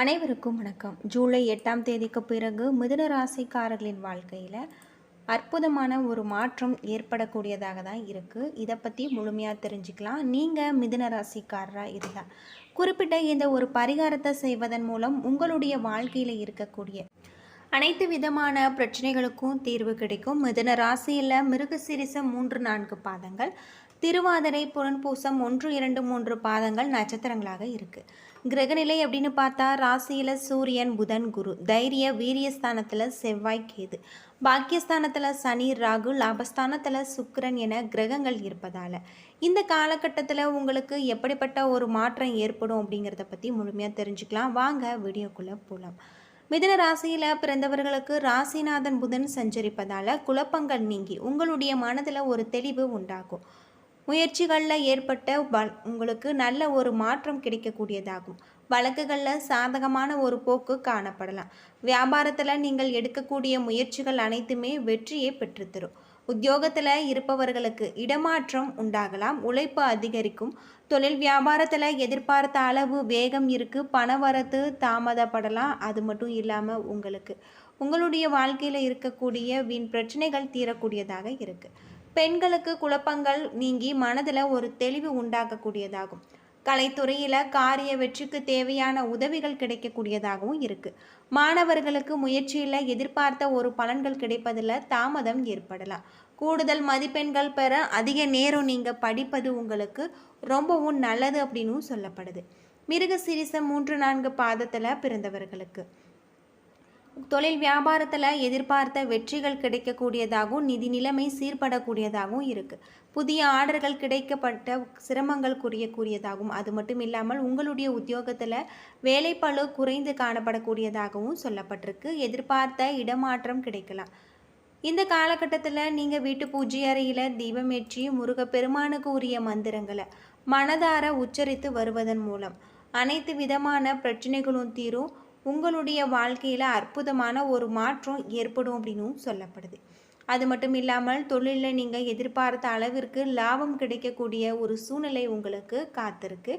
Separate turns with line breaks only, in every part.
அனைவருக்கும் வணக்கம். ஜூலை எட்டாம் தேதிக்கு பிறகு மிதுன ராசிக்காரர்களின் வாழ்க்கையில் அற்புதமான ஒரு மாற்றம் ஏற்படக்கூடியதாக தான் இருக்குது இதை பற்றி முழுமையாக தெரிஞ்சுக்கலாம். நீங்கள் மிதுன ராசிக்காரராக இருந்தால் குறிப்பிட்ட இந்த ஒரு பரிகாரத்தை செய்வதன் மூலம் உங்களுடைய வாழ்க்கையில் இருக்கக்கூடிய அனைத்து விதமான பிரச்சனைகளுக்கும் தீர்வு கிடைக்கும். மிதுன ராசியில் மிருகசிரிசம் மூன்று நான்கு பாதங்கள் திருவாதிரை புறன்பூசம் ஒன்று இரண்டு மூன்று பாதங்கள் நட்சத்திரங்களாக இருக்குது கிரகநிலை அப்படின்னு பார்த்தா ராசியில் சூரியன் புதன் குரு. தைரிய வீரியஸ்தானத்தில் செவ்வாய் கேது. பாக்கியஸ்தானத்தில் சனி ராகு லாபஸ்தானத்தில் சுக்கரன் என கிரகங்கள் இருப்பதால். இந்த காலகட்டத்தில் உங்களுக்கு எப்படிப்பட்ட ஒரு மாற்றம் ஏற்படும் அப்படிங்கிறத பற்றி முழுமையாக தெரிஞ்சுக்கலாம். வாங்க வீடியோக்குள்ளே போகலாம் மிதுன ராசியில் பிறந்தவர்களுக்கு ராசிநாதன் புதன் சஞ்சரிப்பதால் குழப்பங்கள் நீங்கி உங்களுடைய மனதில் ஒரு தெளிவு உண்டாகும். முயற்சிகளில் ஏற்பட்ட வ- உங்களுக்கு நல்ல ஒரு மாற்றம் கிடைக்கக்கூடியதாகும். வழக்குகளில் சாதகமான ஒரு போக்கு காணப்படலாம். வியாபாரத்தில் நீங்கள் எடுக்கக்கூடிய முயற்சிகள் அனைத்துமே வெற்றியை பெற்றுத்தரும். உத்தியோகத்தில் இருப்பவர்களுக்கு இடமாற்றம் உண்டாகலாம். உழைப்பு அதிகரிக்கும். தொழில் வியாபாரத்தில் எதிர்பார்த்த அளவு வேகம் இருக்குது பணவரத்து தாமதப்படலாம். அது மட்டும் இல்லாமல் உங்களுக்கு உங்களுடைய வாழ்க்கையில் இருக்கக்கூடிய வீண் பிரச்சனைகள் தீரக்கூடியதாக இருக்குது பெண்களுக்கு குழப்பங்கள் நீங்கி மனதில் ஒரு தெளிவு உண்டாக்கக்கூடியதாகும் கலைத்துறையில் காரிய வெற்றிக்கு தேவையான உதவிகள் கிடைக்கக்கூடியதாகவும் இருக்குது மாணவர்களுக்கு முயற்சியில் எதிர்பார்த்த ஒரு பலன்கள் கிடைப்பதில் தாமதம் ஏற்படலாம். கூடுதல் மதிப்பெண்கள் பெற அதிக நேரம் நீங்கள் படிப்பது உங்களுக்கு ரொம்பவும் நல்லது அப்படின்னும் சொல்லப்படுது. மிருக சிரிச மூன்று நான்கு பாதத்தில் பிறந்தவர்களுக்கு. தொழில் வியாபாரத்தில் எதிர்பார்த்த வெற்றிகள் கிடைக்கக்கூடியதாகவும் நிதி நிலைமை சீர்படக்கூடியதாகவும் இருக்குது புதிய ஆர்டர்கள் கிடைக்கப்பட்ட சிரமங்கள் குறையக்கூடியதாகவும் அது மட்டும் இல்லாமல் உங்களுடைய உத்தியோகத்தில் வேலைப்பளு குறைந்து காணப்படக்கூடியதாகவும் சொல்லப்பட்டிருக்கு. எதிர்பார்த்த இடமாற்றம் கிடைக்கலாம். இந்த காலகட்டத்தில் நீங்கள் வீட்டு பூஜை அறையில் தீபமேற்றி முருகப்பெருமானுக்கு உரிய மந்திரங்களை மனதார உச்சரித்து வருவதன் மூலம் அனைத்து விதமான பிரச்சனைகளும் தீரும். உங்களுடைய வாழ்க்கையில் அற்புதமான ஒரு மாற்றம் ஏற்படும் அப்படின்னும் சொல்லப்படுது. அது மட்டும் இல்லாமல் தொழிலில் நீங்கள் எதிர்பார்த்த அளவிற்கு லாபம் கிடைக்கக்கூடிய ஒரு சூழ்நிலை உங்களுக்கு காத்திருக்கு.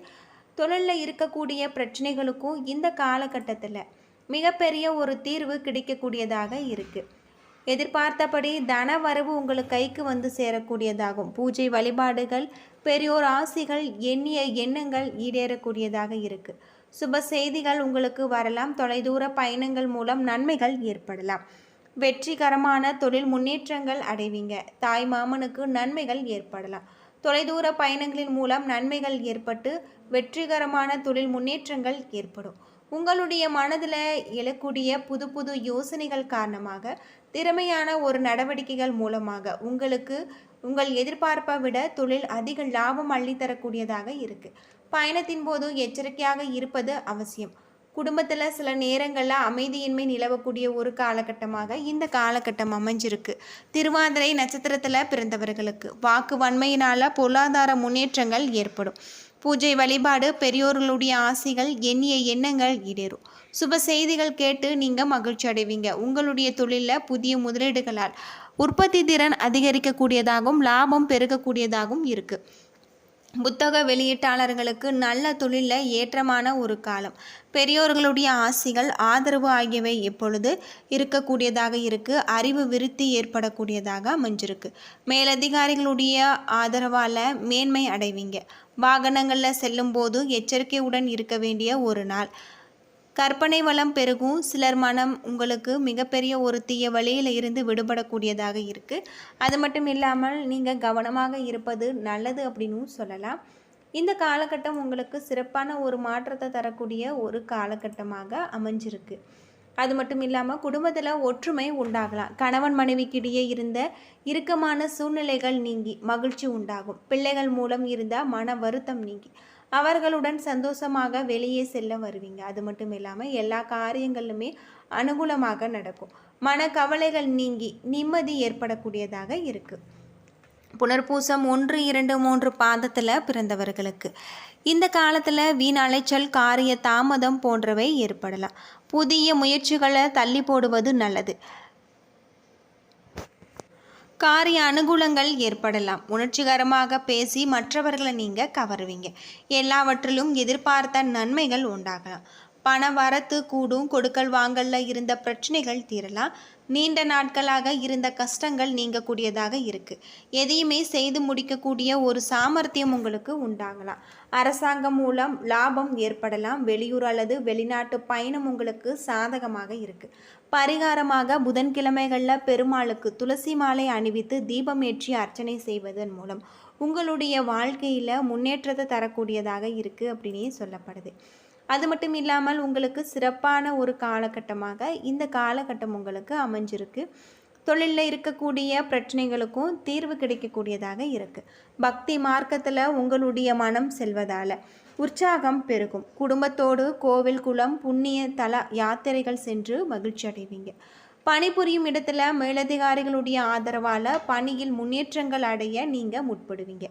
தொழிலில் இருக்கக்கூடிய பிரச்சனைகளுக்கும் இந்த காலகட்டத்தில் மிகப்பெரிய ஒரு தீர்வு கிடைக்கக்கூடியதாக இருக்குது எதிர்பார்த்தபடி தன வரவு உங்கள் கைக்கு வந்து சேரக்கூடியதாகும். பூஜை வழிபாடுகள் பெரியோர் ஆசிகள் எண்ணிய எண்ணங்கள் ஈடேறக்கூடியதாக இருக்குது சுப செய்திகள் உங்களுக்கு வரலாம். தொலைதூர பயணங்கள் மூலம் நன்மைகள் ஏற்படலாம். வெற்றிகரமான தொழில் முன்னேற்றங்கள் அடைவீங்க. தாய் மாமனுக்கு நன்மைகள் ஏற்படலாம். தொலைதூர பயணங்களின் மூலம் நன்மைகள் ஏற்பட்டு வெற்றிகரமான தொழில் முன்னேற்றங்கள் ஏற்படும். உங்களுடைய மனதில் எழக்கூடிய புது புது யோசனைகள் காரணமாக திறமையான ஒரு நடவடிக்கைகள் மூலமாக உங்களுக்கு உங்கள் எதிர்பார்ப்பை விட தொழில் அதிக லாபம் அள்ளித்தரக்கூடியதாக இருக்குது பயணத்தின் போது எச்சரிக்கையாக இருப்பது அவசியம். குடும்பத்தில் சில நேரங்களில் அமைதியின்மை நிலவக்கூடிய ஒரு காலகட்டமாக இந்த காலகட்டம் அமைஞ்சிருக்கு. திருவாதிரை நட்சத்திரத்தில் பிறந்தவர்களுக்கு வாக்கு வன்மையினால் பொருளாதார முன்னேற்றங்கள் ஏற்படும். பூஜை வழிபாடு பெரியோர்களுடைய ஆசைகள் எண்ணிய எண்ணங்கள் இடேறும் சுப செய்திகள் கேட்டு நீங்கள் மகிழ்ச்சி அடைவீங்க. உங்களுடைய தொழிலில் புதிய முதலீடுகளால் உற்பத்தி திறன் அதிகரிக்கக்கூடியதாகவும் லாபம் பெருகக்கூடியதாகவும் இருக்குது புத்தக வெளியீட்டாளர்களுக்கு நல்ல தொழிலில் ஏற்றமான ஒரு காலம். பெரியோர்களுடைய ஆசிகள் ஆதரவு ஆகியவை எப்பொழுது இருக்கக்கூடியதாக இருக்குது அறிவு விருத்தி ஏற்படக்கூடியதாக அமைஞ்சிருக்கு. மேலதிகாரிகளுடைய ஆதரவால் மேன்மை அடைவீங்க. வாகனங்களில் செல்லும்போது எச்சரிக்கையுடன் இருக்க வேண்டிய ஒரு நாள். கற்பனை வளம் பெருகும். சிலர் மனம் உங்களுக்கு மிகப்பெரிய ஒரு தீய வழியில் இருந்து விடுபடக்கூடியதாக இருக்குது அது மட்டும் இல்லாமல் நீங்கள் கவனமாக இருப்பது நல்லது அப்படின்னும் சொல்லலாம். இந்த காலகட்டம் உங்களுக்கு சிறப்பான ஒரு மாற்றத்தை தரக்கூடிய ஒரு காலகட்டமாக அமைஞ்சிருக்கு. அது மட்டும் இல்லாமல் குடும்பத்தில் ஒற்றுமை உண்டாகலாம். கணவன் மனைவிக்கிடையே இருந்த இறுக்கமான சூழ்நிலைகள் நீங்கி மகிழ்ச்சி உண்டாகும். பிள்ளைகள் மூலம் இருந்தால் மன வருத்தம் நீங்கி அவர்களுடன் சந்தோஷமாக வெளியே செல்ல வருவீங்க. அது மட்டும் இல்லாமல் எல்லா காரியங்களிலுமே அனுகூலமாக நடக்கும். மன கவலைகள் நீங்கி நிம்மதி ஏற்படக்கூடியதாக இருக்குது புனர்பூசம் ஒன்று இரண்டு மூன்று பாதத்தில் பிறந்தவர்களுக்கு. இந்த காலத்தில் வீண் அலைச்சல் காரிய தாமதம் போன்றவை ஏற்படலாம். புதிய முயற்சிகளை தள்ளி போடுவது நல்லது. காரிய அனுகூலங்கள் ஏற்படலாம். உணர்ச்சிகரமாக பேசி மற்றவர்களை நீங்கள் கவருவீங்க. எல்லாவற்றிலும் எதிர்பார்த்த நன்மைகள் உண்டாகலாம். பண வரத்து கூடும் கொடுக்கல் வாங்கல்ல இருந்த பிரச்சனைகள் தீரலாம். நீண்ட நாட்களாக இருந்த கஷ்டங்கள் நீங்கக்கூடியதாக இருக்குது எதையுமே செய்து முடிக்கக்கூடிய ஒரு சாமர்த்தியம் உங்களுக்கு உண்டாகலாம். அரசாங்கம் மூலம் லாபம் ஏற்படலாம். வெளியூர் அல்லது வெளிநாட்டு பயணம் உங்களுக்கு சாதகமாக இருக்குது பரிகாரமாக புதன்கிழமைகளில் பெருமாளுக்கு துளசி மாலை அணிவித்து தீபம் ஏற்றி அர்ச்சனை செய்வதன் மூலம் உங்களுடைய வாழ்க்கையில் முன்னேற்றத்தை தரக்கூடியதாக இருக்குது அப்படின்னே சொல்லப்படுது. அது மட்டும் இல்லாமல் உங்களுக்கு சிறப்பான ஒரு காலகட்டமாக இந்த காலகட்டம் உங்களுக்கு அமைஞ்சிருக்கு. தொழிலில் இருக்கக்கூடிய பிரச்சனைகளுக்கும் தீர்வு கிடைக்கக்கூடியதாக இருக்குது பக்தி மார்க்கத்தில் உங்களுடைய மனம் செல்வதால் உற்சாகம் பெருகும். குடும்பத்தோடு கோவில் குளம் புண்ணிய தல யாத்திரைகள் சென்று மகிழ்ச்சி அடைவீங்க. பணிபுரியும் இடத்துல மேலதிகாரிகளுடைய ஆதரவால் பணியில் முன்னேற்றங்கள் அடைய நீங்கள் முற்படுவீங்க.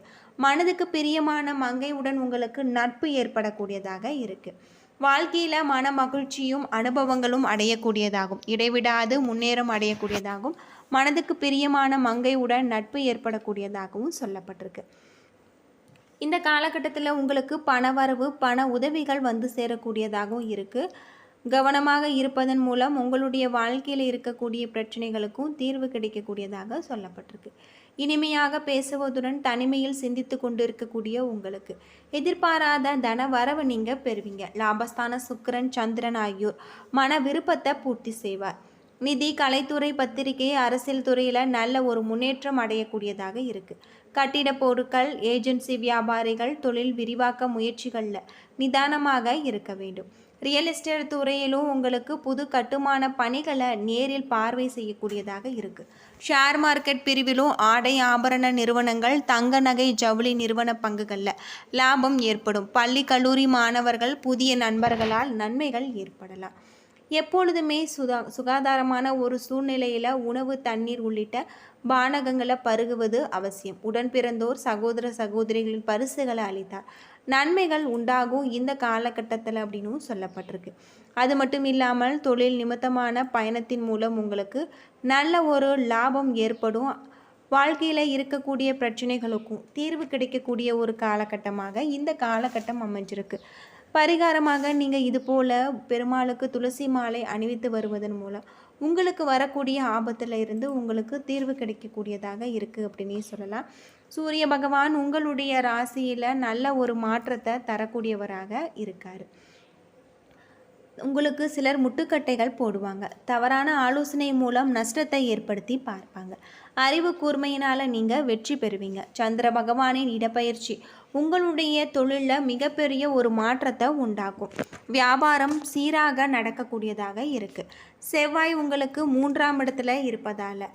மனதுக்கு பிரியமான மங்கையுடன் உங்களுக்கு நட்பு ஏற்படக்கூடியதாக இருக்குது வாழ்க்கையில் மன மகிழ்ச்சியும் அனுபவங்களும் அடையக்கூடியதாகும். இடைவிடாது முன்னேறம் அடையக்கூடியதாகும். மனதுக்கு பிரியமான மங்கையுடன் நட்பு ஏற்படக்கூடியதாகவும் சொல்லப்பட்டிருக்கு. இந்த காலகட்டத்தில் உங்களுக்கு பணவரவு பண உதவிகள் வந்து சேரக்கூடியதாகவும் இருக்குது கவனமாக இருப்பதன் மூலம் உங்களுடைய வாழ்க்கையில் இருக்கக்கூடிய பிரச்சனைகளுக்கும் தீர்வு கிடைக்கக்கூடியதாக சொல்லப்பட்டிருக்கு. இனிமையாக பேசுவதுடன் தனிமையில் சிந்தித்து கொண்டு இருக்கக்கூடிய உங்களுக்கு. எதிர்பாராத தன வரவு நீங்கள் பெறுவீங்க. லாபஸ்தான சுக்கரன் சந்திரன் ஆகியோர் மன விருப்பத்தை பூர்த்தி செய்வார். நிதி கலைத்துறை பத்திரிகை அரசியல் துறையில் நல்ல ஒரு முன்னேற்றம் அடையக்கூடியதாக இருக்குது கட்டிட பொருட்கள் ஏஜென்சி வியாபாரிகள் தொழில் விரிவாக்க முயற்சிகளில் நிதானமாக இருக்க வேண்டும். ரியல் எஸ்டேட் துறையிலும் உங்களுக்கு புது கட்டுமான பணிகளை நேரில் பார்வை செய்யக்கூடியதாக இருக்குது ஷேர் மார்க்கெட் பிரிவிலும் ஆடை ஆபரண நிறுவனங்கள் தங்க நகை ஜவுளி நிறுவன பங்குகளில் லாபம் ஏற்படும். பள்ளி கல்லூரி மாணவர்கள் புதிய நண்பர்களால் நன்மைகள் ஏற்படலாம். எப்பொழுதுமே சுதா சுகாதாரமான ஒரு சூழ்நிலையில் உணவு தண்ணீர் உள்ளிட்ட பானகங்களை பருகுவது அவசியம். உடன் பிறந்தோர் சகோதர சகோதரிகளின் பரிசுகளை அளித்தார். நன்மைகள் உண்டாகும் இந்த காலகட்டத்தில் அப்படின்னும் சொல்லப்பட்டிருக்கு. அது மட்டும் இல்லாமல் தொழில் நிமித்தமான பயணத்தின் மூலம் உங்களுக்கு நல்ல ஒரு லாபம் ஏற்படும். வாழ்க்கையில் இருக்கக்கூடிய பிரச்சனைகளுக்கும் தீர்வு கிடைக்கக்கூடிய ஒரு காலகட்டமாக இந்த காலகட்டம் அமைஞ்சிருக்கு. பரிகாரமாக நீங்கள் இது போல் பெருமாளுக்கு துளசி மாலை அணிவித்து வருவதன் மூலம் உங்களுக்கு வரக்கூடிய ஆபத்தில் இருந்து உங்களுக்கு தீர்வு கிடைக்கக்கூடியதாக இருக்குது அப்படின்னே சொல்லலாம். சூரிய பகவான் உங்களுடைய ராசியில் நல்ல ஒரு மாற்றத்தை தரக்கூடியவராக இருக்கார். உங்களுக்கு சிலர் முட்டுக்கட்டைகள் போடுவாங்க. தவறான ஆலோசனை மூலம் நஷ்டத்தை ஏற்படுத்தி பார்ப்பாங்க. அறிவு கூர்மையினால் நீங்கள் வெற்றி பெறுவீங்க. சந்திர பகவானின் இடப்பயிற்சி உங்களுடைய தொழிலில் மிகப்பெரிய ஒரு மாற்றத்தை உண்டாக்கும். வியாபாரம் சீராக நடக்கக்கூடியதாக இருக்குது செவ்வாய் உங்களுக்கு மூன்றாம் இடத்துல இருப்பதால்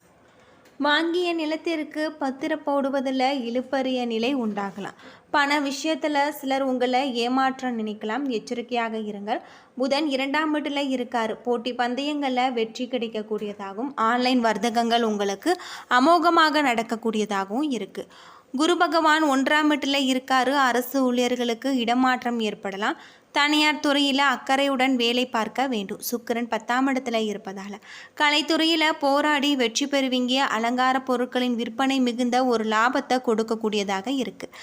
வாங்கிய நிலத்திற்கு பத்திர போடுவதில் இழுப்பறிய நிலை உண்டாகலாம். பண விஷயத்தில் சிலர் உங்களை ஏமாற்ற நினைக்கலாம். எச்சரிக்கையாக இருங்கள். புதன் இரண்டாம் வீட்டில் இருக்கார். போட்டி பந்தயங்களில் வெற்றி கிடைக்கக்கூடியதாகவும் ஆன்லைன் வர்த்தகங்கள் உங்களுக்கு அமோகமாக நடக்கக்கூடியதாகவும் இருக்குது குரு பகவான் ஒன்றாம் வீட்டில் இருக்காரு. அரசு ஊழியர்களுக்கு இடமாற்றம் ஏற்படலாம். தனியார் துறையில் அக்கறையுடன் வேலை பார்க்க வேண்டும். சுக்கிரன் பத்தாம் இடத்துல இருப்பதால். கலைத்துறையில் போராடி வெற்றி பெறுவீங்க. அலங்கார பொருட்களின் விற்பனை மிகுந்த ஒரு லாபத்தை கொடுக்கக்கூடியதாக இருக்குது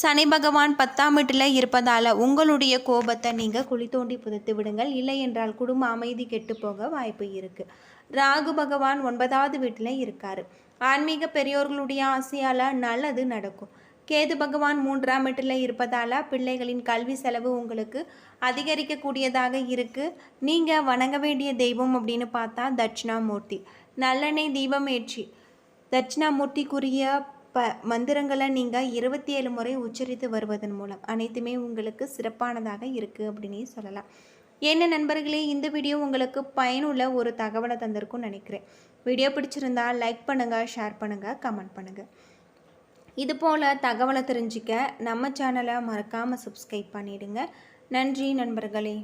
சனி பகவான் பத்தாம் வீட்டில் இருப்பதால் உங்களுடைய கோபத்தை நீங்கள் குழி தோண்டி புதைத்து விடுங்கள். இல்லை என்றால் குடும்ப அமைதி கெட்டு போக வாய்ப்பு இருக்குது ராகு பகவான் ஒன்பதாவது வீட்டில் இருக்கார். ஆன்மீக பெரியோர்களுடைய ஆசையால் நல்லது நடக்கும். கேது பகவான் மூன்றாம் வீட்டில் இருப்பதால் பிள்ளைகளின் கல்வி செலவு உங்களுக்கு அதிகரிக்கக்கூடியதாக இருக்குது நீங்கள் வணங்க வேண்டிய தெய்வம் அப்படின்னு பார்த்தா தட்சிணாமூர்த்தி. நல்லெண்ணெய் தீபம் ஏற்றி தட்சிணாமூர்த்திக்குரிய ப மந்திரங்களை நீங்கள் இருபத்தி ஏழு முறை உச்சரித்து வருவதன் மூலம் அனைத்துமே உங்களுக்கு சிறப்பானதாக இருக்குது அப்படின்னு சொல்லலாம். என்ன நண்பர்களே இந்த வீடியோ உங்களுக்கு பயனுள்ள ஒரு தகவலை தந்திருக்கும்னு நினைக்கிறேன். வீடியோ பிடிச்சிருந்தா லைக் பண்ணுங்கள் ஷேர் பண்ணுங்கள் கமெண்ட் பண்ணுங்கள் இது போல் தகவலை தெரிஞ்சிக்க நம்ம சேனலை மறக்காமல் சப்ஸ்கிரைப் பண்ணிவிடுங்க நன்றி நண்பர்களே.